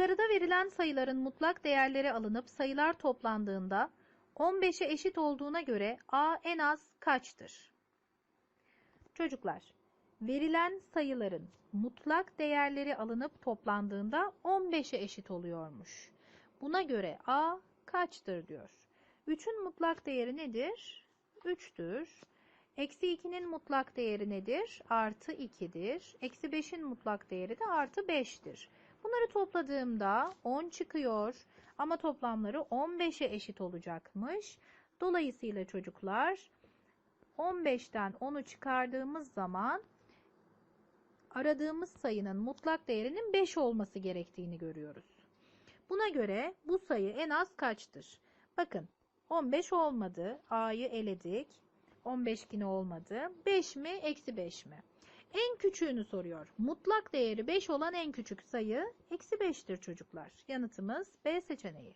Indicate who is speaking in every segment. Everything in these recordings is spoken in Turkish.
Speaker 1: Yukarıda verilen sayıların mutlak değerleri alınıp sayılar toplandığında 15'e eşit olduğuna göre A en az kaçtır? Çocuklar, verilen sayıların mutlak değerleri alınıp toplandığında 15'e eşit oluyormuş. Buna göre A kaçtır diyor. 3'ün mutlak değeri nedir? 3'tür. Eksi 2'nin mutlak değeri nedir? Artı 2'dir. Eksi 5'in mutlak değeri de artı 5'tir. Bunları topladığımda 10 çıkıyor ama toplamları 15'e eşit olacakmış. Dolayısıyla çocuklar 15'ten 10'u çıkardığımız zaman aradığımız sayının mutlak değerinin 5 olması gerektiğini görüyoruz. Buna göre bu sayı en az kaçtır? Bakın 15 olmadı. A'yı eledik. 15 yine olmadı. 5 mi? Eksi 5 mi? En küçüğünü soruyor. Mutlak değeri 5 olan en küçük sayı eksi 5'tir çocuklar. Yanıtımız B seçeneği.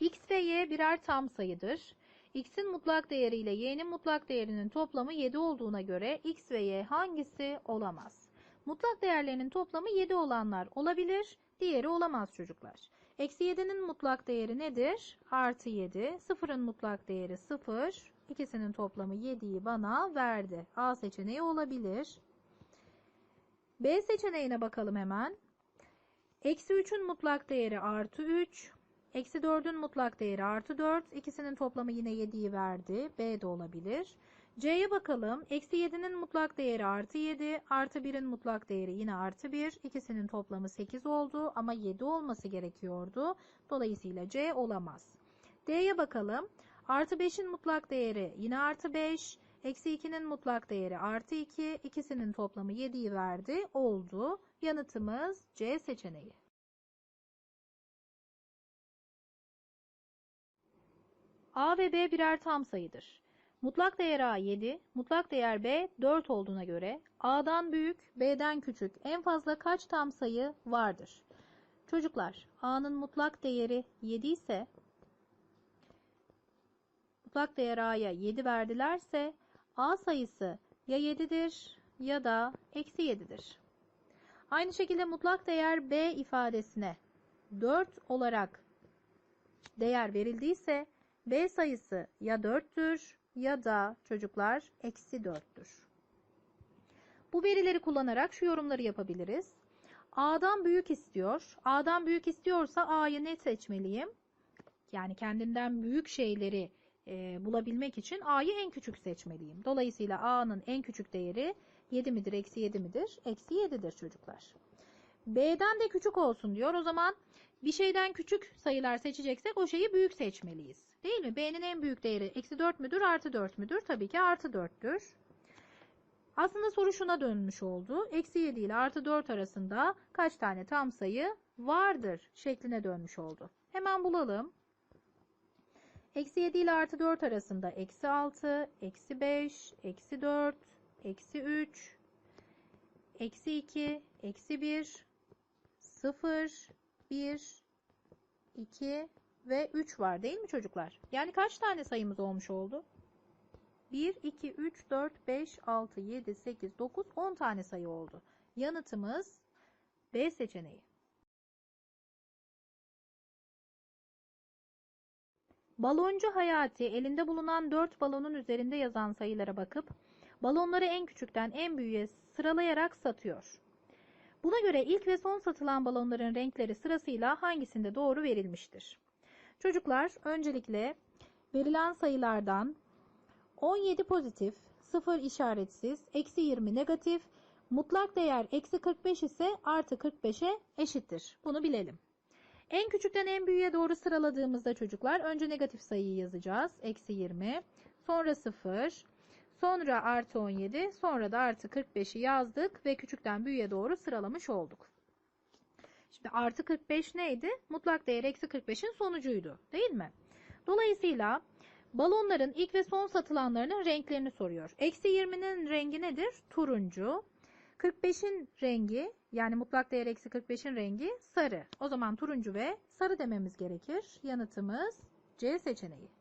Speaker 1: X ve Y birer tam sayıdır. X'in mutlak değeri ile Y'nin mutlak değerinin toplamı 7 olduğuna göre X ve Y hangisi olamaz? Mutlak değerlerinin toplamı 7 olanlar olabilir, diğeri olamaz çocuklar. Eksi 7'nin mutlak değeri nedir? Artı 7. 0'ın mutlak değeri 0. İkisinin toplamı 7'yi bana verdi. A seçeneği olabilir. B seçeneğine bakalım hemen. Eksi 3'ün mutlak değeri artı 3. Eksi 4'ün mutlak değeri artı 4. İkisinin toplamı yine 7'yi verdi. B de olabilir. C'ye bakalım. Eksi 7'nin mutlak değeri artı 7. Artı 1'in mutlak değeri yine artı 1. İkisinin toplamı 8 oldu ama 7 olması gerekiyordu. Dolayısıyla C olamaz. D'ye bakalım. Artı 5'in mutlak değeri yine artı 5. Eksi 2'nin mutlak değeri artı 2. İkisinin toplamı 7'yi verdi. Oldu. Yanıtımız C seçeneği. A ve B birer tam sayıdır. Mutlak değer A 7, mutlak değer B 4 olduğuna göre A'dan büyük, B'den küçük en fazla kaç tam sayı vardır? Çocuklar, A'nın mutlak değeri 7 ise mutlak değer A'ya 7 verdilerse A sayısı ya 7'dir ya da eksi 7'dir. Aynı şekilde mutlak değer B ifadesine 4 olarak değer verildiyse B sayısı ya 4'tür ya da çocuklar eksi 4'tür. Bu verileri kullanarak şu yorumları yapabiliriz. A'dan büyük istiyor. A'dan büyük istiyorsa A'yı ne seçmeliyim? Yani kendimden büyük şeyleri e, bulabilmek için A'yı en küçük seçmeliyim. Dolayısıyla A'nın en küçük değeri 7 midir, eksi 7 midir? Eksi 7'dir çocuklar. B'den de küçük olsun diyor. O zaman bir şeyden küçük sayılar seçeceksek o şeyi büyük seçmeliyiz. Değil mi? B'nin en büyük değeri eksi 4 müdür, artı 4 müdür? Tabii ki artı 4'tür. Aslında soru şuna dönmüş oldu. Eksi 7 ile artı 4 arasında kaç tane tam sayı vardır şekline dönmüş oldu. Hemen bulalım. Eksi 7 ile artı 4 arasında eksi 6, eksi 5, eksi 4, eksi 3, eksi 2, eksi 1, 0, 1, 2 ve 3 var değil mi çocuklar? Yani kaç tane sayımız olmuş oldu? 1, 2, 3, 4, 5, 6, 7, 8, 9, 10 tane sayı oldu. Yanıtımız B seçeneği. Baloncu Hayati elinde bulunan 4 balonun üzerinde yazan sayılara bakıp balonları en küçükten en büyüğe sıralayarak satıyor. Buna göre ilk ve son satılan balonların renkleri sırasıyla hangisinde doğru verilmiştir? Çocuklar öncelikle verilen sayılardan 17 pozitif, 0 işaretsiz, eksi 20 negatif, mutlak değer eksi 45 ise artı 45'e eşittir. Bunu bilelim. En küçükten en büyüğe doğru sıraladığımızda çocuklar önce negatif sayıyı yazacağız. Eksi 20, sonra 0, sonra artı 17, sonra da artı 45'i yazdık ve küçükten büyüğe doğru sıralamış olduk. Şimdi artı 45 neydi? Mutlak değer eksi 45'in sonucuydu değil mi? Dolayısıyla balonların ilk ve son satılanlarının renklerini soruyor. Eksi 20'nin rengi nedir? Turuncu. 45'in rengi yani mutlak değer eksi 45'in rengi sarı. O zaman turuncu ve sarı dememiz gerekir. Yanıtımız C seçeneği.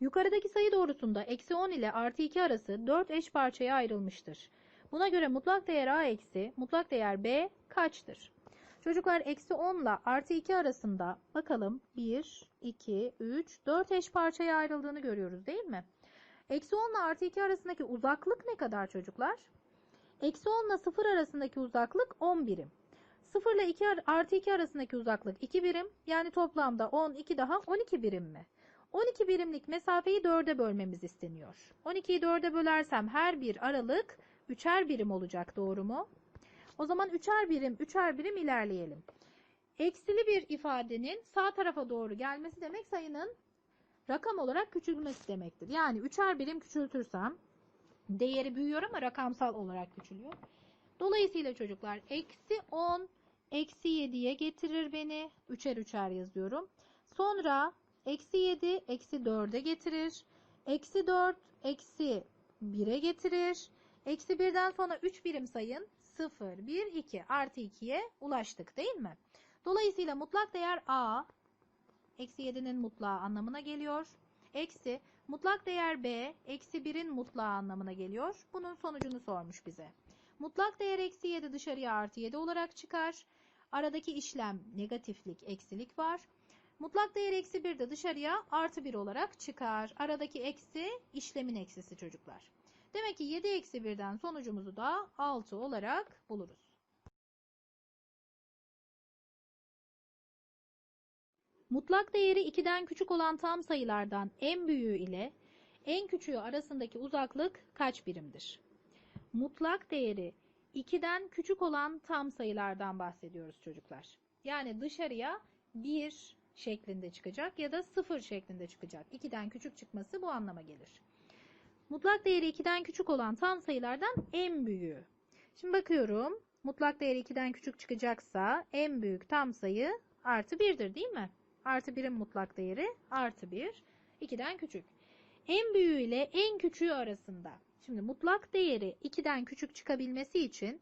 Speaker 1: Yukarıdaki sayı doğrusunda eksi 10 ile artı 2 arası 4 eş parçaya ayrılmıştır. Buna göre mutlak değer a eksi mutlak değer b kaçtır? Çocuklar eksi 10 ile artı 2 arasında bakalım 1, 2, 3, 4 eş parçaya ayrıldığını görüyoruz değil mi? Eksi 10 ile artı 2 arasındaki uzaklık ne kadar çocuklar? Eksi 10 ile 0 arasındaki uzaklık 10 birim. 0 ile 2 artı 2 arasındaki uzaklık 2 birim. Yani toplamda 10, 2 daha 12 birim mi? 12 birimlik mesafeyi 4'e bölmemiz isteniyor. 12'yi 4'e bölersem her bir aralık 3'er birim olacak doğru mu? O zaman 3'er birim 3'er birim ilerleyelim. Eksili bir ifadenin sağ tarafa doğru gelmesi demek sayının rakam olarak küçülmesi demektir. Yani 3'er birim küçültürsem değeri büyüyor ama rakamsal olarak küçülüyor. Dolayısıyla çocuklar eksi 10 eksi 7'ye getirir beni. 3'er 3'er yazıyorum. Sonra eksi 7 eksi 4'e getirir. Eksi 4 eksi 1'e getirir. Eksi 1'den sonra 3 birim sayın. 0, 1, 2 artı 2'ye ulaştık değil mi? Dolayısıyla mutlak değer a eksi 7'nin mutlağı anlamına geliyor. Eksi mutlak değer b eksi 1'in mutlağı anlamına geliyor. Bunun sonucunu sormuş bize. Mutlak değer eksi 7 dışarıya artı 7 olarak çıkar. Aradaki işlem negatiflik, eksilik var. Mutlak değer eksi 1 de dışarıya artı 1 olarak çıkar. Aradaki eksi işlemin eksisi çocuklar. Demek ki 7 eksi 1'den sonucumuzu da 6 olarak buluruz. Mutlak değeri 2'den küçük olan tam sayılardan en büyüğü ile en küçüğü arasındaki uzaklık kaç birimdir? Mutlak değeri 2'den küçük olan tam sayılardan bahsediyoruz çocuklar. Yani dışarıya 1 şeklinde çıkacak ya da 0 şeklinde çıkacak. 2'den küçük çıkması bu anlama gelir. Mutlak değeri 2'den küçük olan tam sayılardan en büyüğü. Şimdi bakıyorum. Mutlak değeri 2'den küçük çıkacaksa en büyük tam sayı artı 1'dir değil mi? Artı 1'in mutlak değeri artı 1. 2'den küçük. En büyüğü ile en küçüğü arasında. Şimdi mutlak değeri 2'den küçük çıkabilmesi için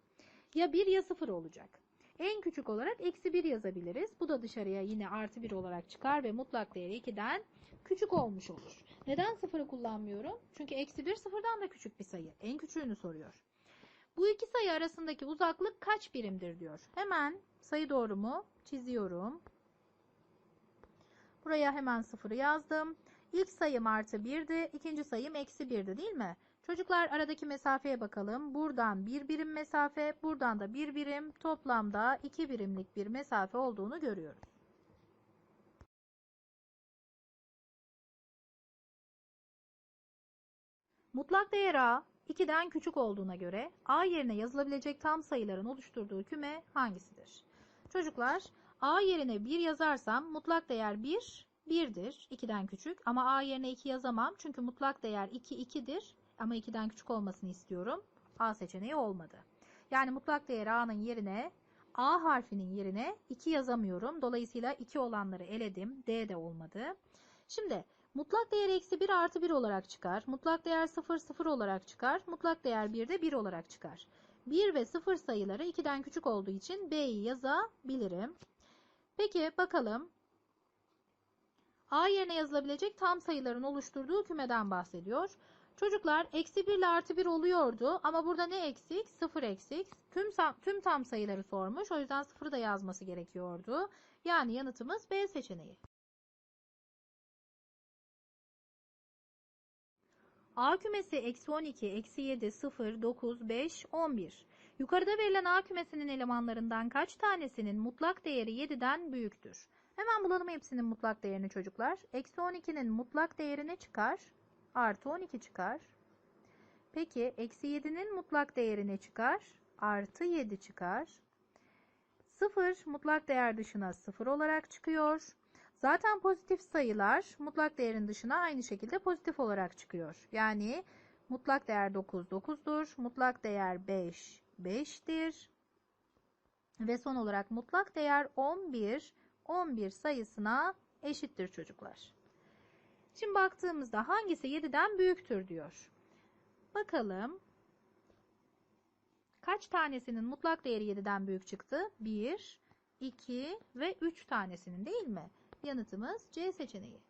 Speaker 1: ya 1 ya 0 olacak. En küçük olarak eksi 1 yazabiliriz. Bu da dışarıya yine artı 1 olarak çıkar ve mutlak değeri 2'den küçük olmuş olur. Neden 0'ı kullanmıyorum? Çünkü eksi 1 sıfırdan da küçük bir sayı. En küçüğünü soruyor. Bu iki sayı arasındaki uzaklık kaç birimdir diyor. Hemen sayı doğrumu çiziyorum. Buraya hemen sıfırı yazdım. İlk sayım artı 1'di. ikinci sayım eksi 1'di değil mi? Çocuklar aradaki mesafeye bakalım. Buradan bir birim mesafe, buradan da bir birim. Toplamda iki birimlik bir mesafe olduğunu görüyoruz. Mutlak değer a 2'den küçük olduğuna göre a yerine yazılabilecek tam sayıların oluşturduğu küme hangisidir? Çocuklar a yerine 1 yazarsam mutlak değer 1 1'dir. 2'den küçük ama a yerine 2 yazamam. Çünkü mutlak değer 2 2'dir. Ama 2'den küçük olmasını istiyorum. A seçeneği olmadı. Yani mutlak değer a'nın yerine a harfinin yerine 2 yazamıyorum. Dolayısıyla 2 olanları eledim. D de olmadı. Şimdi mutlak değer eksi 1 artı 1 olarak çıkar. Mutlak değer 0 0 olarak çıkar. Mutlak değer 1 de 1 olarak çıkar. 1 ve 0 sayıları 2'den küçük olduğu için B'yi yazabilirim. Peki bakalım. A yerine yazılabilecek tam sayıların oluşturduğu kümeden bahsediyor. Çocuklar eksi 1 ile artı 1 oluyordu ama burada ne eksik? 0 eksik. Tüm, tüm tam sayıları sormuş. O yüzden 0'ı da yazması gerekiyordu. Yani yanıtımız B seçeneği. A kümesi eksi 12, eksi 7, 0, 9, 5, 11. Yukarıda verilen A kümesinin elemanlarından kaç tanesinin mutlak değeri 7'den büyüktür? Hemen bulalım hepsinin mutlak değerini çocuklar. Eksi 12'nin mutlak değeri ne çıkar? Artı 12 çıkar. Peki eksi 7'nin mutlak değeri ne çıkar? Artı 7 çıkar. 0 mutlak değer dışına 0 olarak çıkıyor. Zaten pozitif sayılar mutlak değerin dışına aynı şekilde pozitif olarak çıkıyor. Yani mutlak değer 9 9'dur. Mutlak değer 5 5'tir. Ve son olarak mutlak değer 11 11 sayısına eşittir çocuklar. Şimdi baktığımızda hangisi 7'den büyüktür diyor. Bakalım. Kaç tanesinin mutlak değeri 7'den büyük çıktı? 1, 2 ve 3 tanesinin değil mi? Yanıtımız C seçeneği.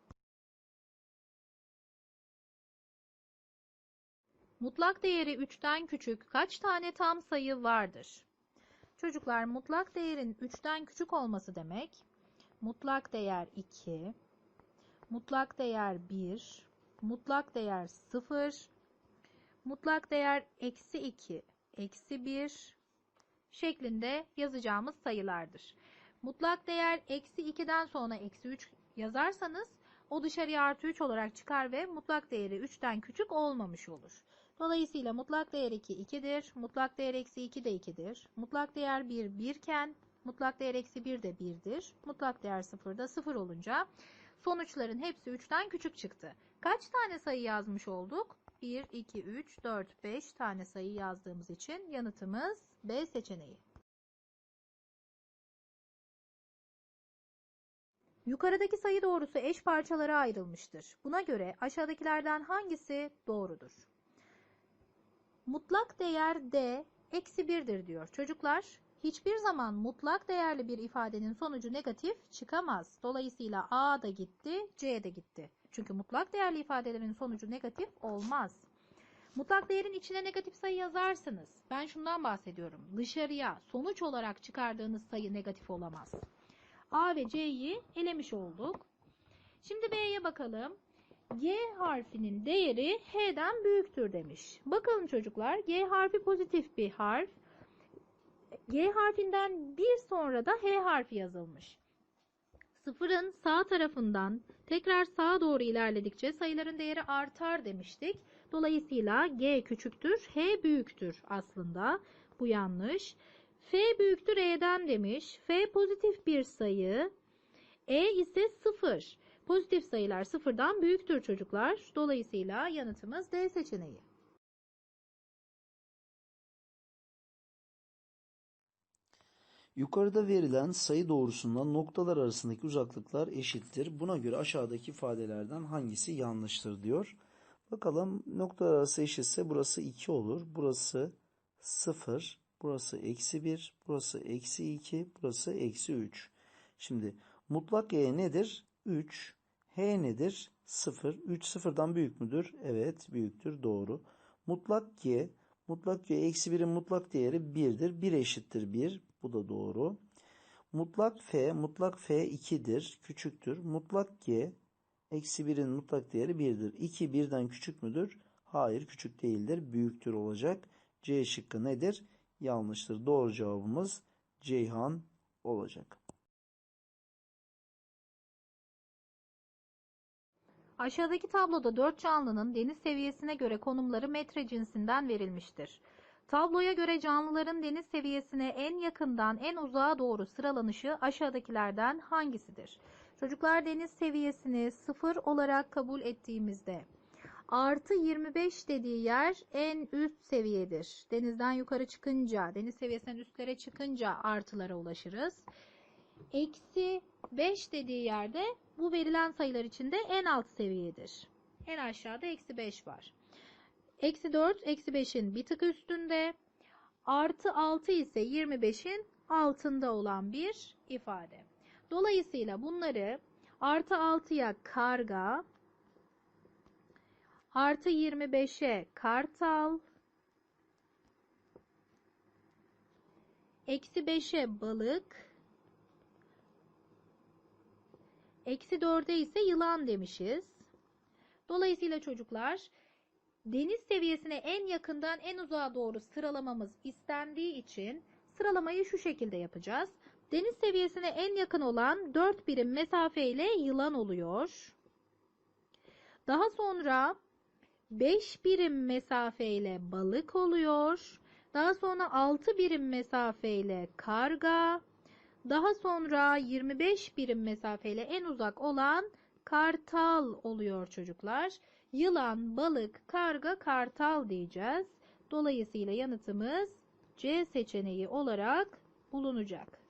Speaker 1: Mutlak değeri 3'ten küçük kaç tane tam sayı vardır? Çocuklar mutlak değerin 3'ten küçük olması demek mutlak değer 2, mutlak değer 1, mutlak değer 0, mutlak değer eksi 2, eksi 1 şeklinde yazacağımız sayılardır. Mutlak değer eksi 2'den sonra eksi 3 yazarsanız o dışarıya artı 3 olarak çıkar ve mutlak değeri 3'ten küçük olmamış olur. Dolayısıyla mutlak değer 2 2'dir. Mutlak değer eksi 2 de 2'dir. Mutlak değer 1 1 iken mutlak değer eksi 1 de 1'dir. Mutlak değer 0 da 0 olunca sonuçların hepsi 3'ten küçük çıktı. Kaç tane sayı yazmış olduk? 1, 2, 3, 4, 5 tane sayı yazdığımız için yanıtımız B seçeneği. Yukarıdaki sayı doğrusu eş parçalara ayrılmıştır. Buna göre aşağıdakilerden hangisi doğrudur? Mutlak değer d eksi 1'dir diyor. Çocuklar hiçbir zaman mutlak değerli bir ifadenin sonucu negatif çıkamaz. Dolayısıyla a da gitti, c de gitti. Çünkü mutlak değerli ifadelerin sonucu negatif olmaz. Mutlak değerin içine negatif sayı yazarsınız. Ben şundan bahsediyorum. Dışarıya sonuç olarak çıkardığınız sayı negatif olamaz. A ve C'yi elemiş olduk. Şimdi B'ye bakalım. G harfinin değeri H'den büyüktür demiş. Bakalım çocuklar. G harfi pozitif bir harf. G harfinden bir sonra da H harfi yazılmış. Sıfırın sağ tarafından tekrar sağa doğru ilerledikçe sayıların değeri artar demiştik. Dolayısıyla G küçüktür, H büyüktür aslında. Bu yanlış. F büyüktür E'den demiş. F pozitif bir sayı. E ise 0. Pozitif sayılar sıfırdan büyüktür çocuklar. Dolayısıyla yanıtımız D seçeneği.
Speaker 2: Yukarıda verilen sayı doğrusundan noktalar arasındaki uzaklıklar eşittir. Buna göre aşağıdaki ifadelerden hangisi yanlıştır diyor. Bakalım noktalar arası eşitse burası 2 olur. Burası 0. Burası eksi 1. Burası eksi 2. Burası eksi 3. Şimdi mutlak E nedir? 3. H nedir? 0. 3 sıfırdan büyük müdür? Evet büyüktür. Doğru. Mutlak G. Mutlak G eksi 1'in mutlak değeri 1'dir. 1 eşittir 1. Bu da doğru. Mutlak F. Mutlak F 2'dir. Küçüktür. Mutlak G. Eksi 1'in mutlak değeri 1'dir. 2 1'den küçük müdür? Hayır küçük değildir. Büyüktür olacak. C şıkkı nedir? Yanlıştır. Doğru cevabımız Ceyhan olacak.
Speaker 1: Aşağıdaki tabloda dört canlının deniz seviyesine göre konumları metre cinsinden verilmiştir. Tabloya göre canlıların deniz seviyesine en yakından en uzağa doğru sıralanışı aşağıdakilerden hangisidir? Çocuklar deniz seviyesini sıfır olarak kabul ettiğimizde artı 25 dediği yer en üst seviyedir. Denizden yukarı çıkınca, deniz seviyesinden üstlere çıkınca artılara ulaşırız. Eksi 5 dediği yerde bu verilen sayılar içinde en alt seviyedir. En aşağıda eksi 5 var. Eksi 4, eksi 5'in bir tık üstünde. Artı 6 ise 25'in altında olan bir ifade. Dolayısıyla bunları artı 6'ya karga, artı 25'e kartal, eksi 5'e balık, eksi 4'e ise yılan demişiz. Dolayısıyla çocuklar deniz seviyesine en yakından en uzağa doğru sıralamamız istendiği için sıralamayı şu şekilde yapacağız. Deniz seviyesine en yakın olan 4 birim mesafe ile yılan oluyor. Daha sonra 5 birim mesafe ile balık oluyor. Daha sonra 6 birim mesafe ile karga. Daha sonra 25 birim mesafe ile en uzak olan kartal oluyor çocuklar. Yılan, balık, karga, kartal diyeceğiz. Dolayısıyla yanıtımız C seçeneği olarak bulunacak.